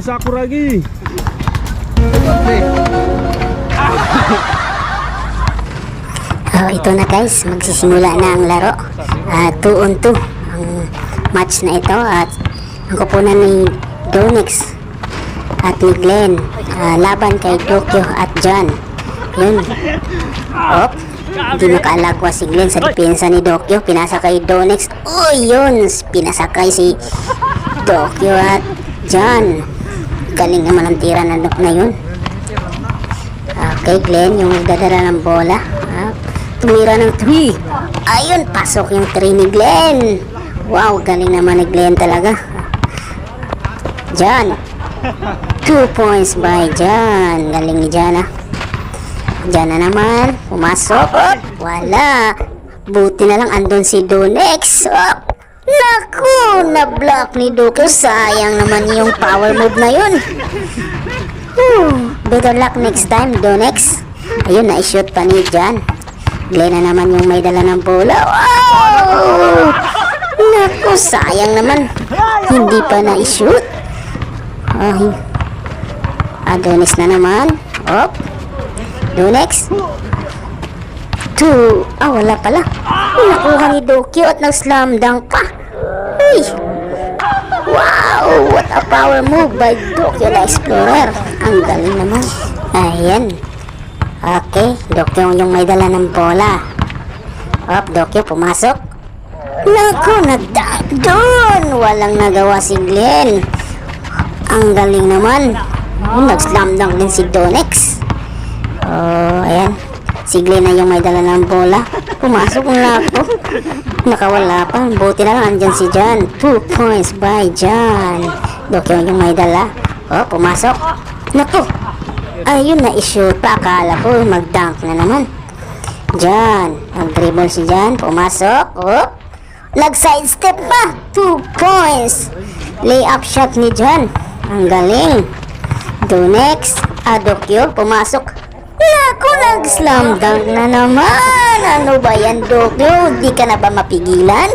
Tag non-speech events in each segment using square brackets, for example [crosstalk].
Sakuragi. Oh, ito na guys, magsisimula na ang laro. 2 on 2 ang match na ito at ang kupunan ni Donix at ni Glenn ah, laban kay Tokyo at John. Yun. Op. Hindi makaalagwa si Glenn sa depensa ni Tokyo. Pinasa kay Donix. Oh, yun. Pinasakay si Tokyo at John. Galing naman ang tira na, na yun. Okay, Glenn, yung nagdadala ng bola. Ah, tumira ng 3. Ayun, pasok yung 3 ni Glenn. Wow, galing naman ni Glenn talaga. John. 2 points by John. Galing ni John, ah. John na naman. Pumasok. Wala. Buti na lang andun si Donex. Oh, naku, na-block ni Duko. Sayang naman yung power move na yun. Whew, better luck next time, Donex. Ayun, na-shoot pa ni Jan. Glenn na naman yung may dala ng bola. Wow! Naku, sayang naman. Hindi pa na-shoot. Oh, ah, Donex na naman. Op. Donex. Two. Ah, wala pala. Nakuha ni Dokyo at nag-slam dunk pa. Wow! What a power move by the Explorer. Ang galing naman. Ayan. Okay, Dokyo yung may dala ng bola. Up, Dokyo, pumasok. Naku, nagdunk doon! Walang nagawa si Glenn. Ang galing naman. Nag-slam dunk din si Donex. Oh, ayan. Si Glenn na yung may dala ng bola. Pumasok na ako. Nakawala pa. Buti na lang andyan si John. Two points by John. Dokyo yung may dala. Oh, pumasok. Naku. Ayun na i-shoot pa. Akala ko mag-dunk na naman. John. Nag-dribble si John. Pumasok. Oh. Nag-sidestep pa. Two points. Lay-up shot ni John. Ang galing. Do next. Adokyo. Pumasok. Naku, nag-slam dunk na naman. Ano ba yan, Dokyo? Di ka na ba mapigilan?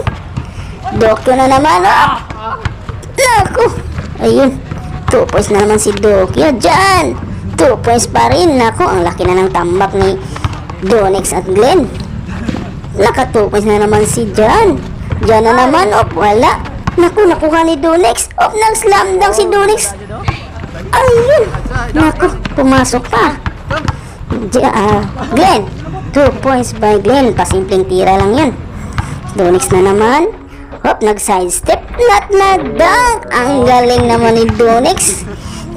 Dokyo na naman, oh. Naku. Ayun. Two points na naman si Dokyo. Diyan. Two points pa rin. Naku, ang laki na ng tambak ni Donex at Glenn. Naka two points na naman si Jan. Jan na naman, op, wala. Naku, nakuha ni Donex. Op, nag-slam dunk si Donex. Ayun. Naku, pumasok pa. Ah, Glenn. Two points by Glenn. Pasimpleng tira lang yan. Donix na naman. Hop, nag-sidestep. Not nag-dunk. Ang galing naman ni Donix.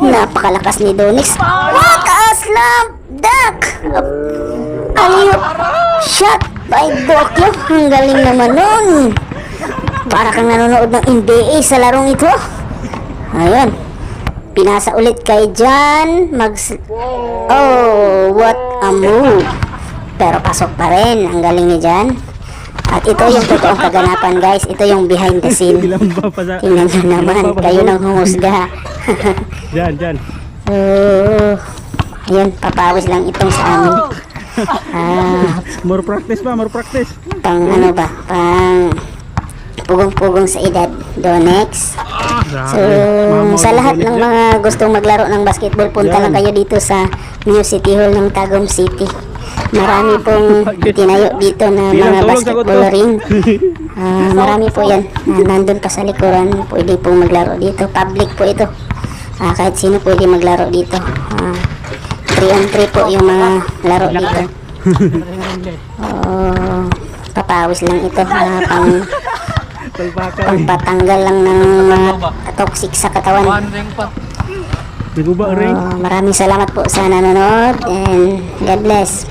Napakalakas ni Donix. What a slam dunk! Aliyop shot by Dokyo. Ang galing naman nun. Para kang nanonood ng NBA sa larong ito. Ayun. Pinasa ulit kay Jan. Mag... Oh, what a move. Pero pasok pa rin. Ang galing ni Jan. At ito yung totoong kaganapan guys. Ito yung behind the scene. [laughs] Ba. Tingnan nyo naman. Kayo nang humusga. [laughs] Diyan, diyan. oh, ayun, papawis lang itong sa amin. Ah, More practice pa, more practice. pang ano ba? Pang pugong-pugong sa edad. Donex. So, sa lahat ng mga gustong maglaro ng basketball, punta lang kayo dito sa New City Hall ng Tagum City. Marami pong [laughs] tinayo dito na mga basketball ring. [laughs] Ah, marami po yan. Ah, nandun pa sa likuran. Pwede pong maglaro dito. Public po ito. Ah, kahit sino pwede maglaro dito. Ah, 3 on 3 po yung mga laro dito. [laughs] Oh, papawis lang ito. Ah, pang Talbaka. pagpatanggal lang ng mga toxic sa katawan. Di ko ba ring? Oh, maraming salamat po sa nanonood and God bless.